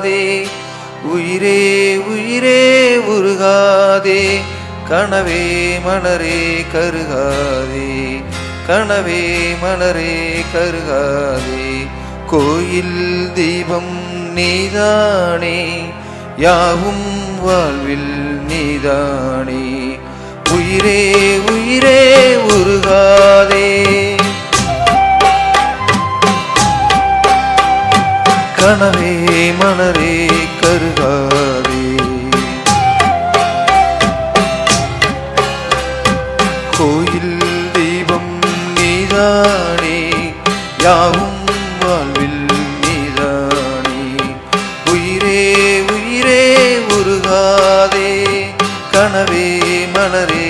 உருகாதே உயிரே உயிரே உருகாதே கனவே மணரே கருகாதே கனவே மணரே கருகாதே கோயில் தீபம் நீதானே யாவும் வாழ்வில் நீதானே உயிரே உயிரே கருதாதே. கோயில் தெய்வம் நீதானே யாவும் வாழ்வில் நீதானே. உயிரே உயிரே உருகாதே கனவே மலரே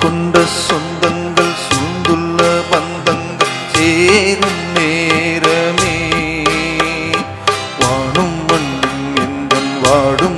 கொண்ட சொந்தங்கள் சூழ்ந்துள்ள பந்தங்கள் சேரும் நேரமே. வானும் மண்ணும் எந்தன் வாடும்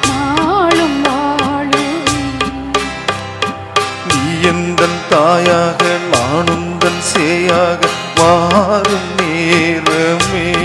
நாளும் வாழுவேன் நீ எந்தன் தாயாக நான் உந்தன் சேயாக மாறும் நேரமே.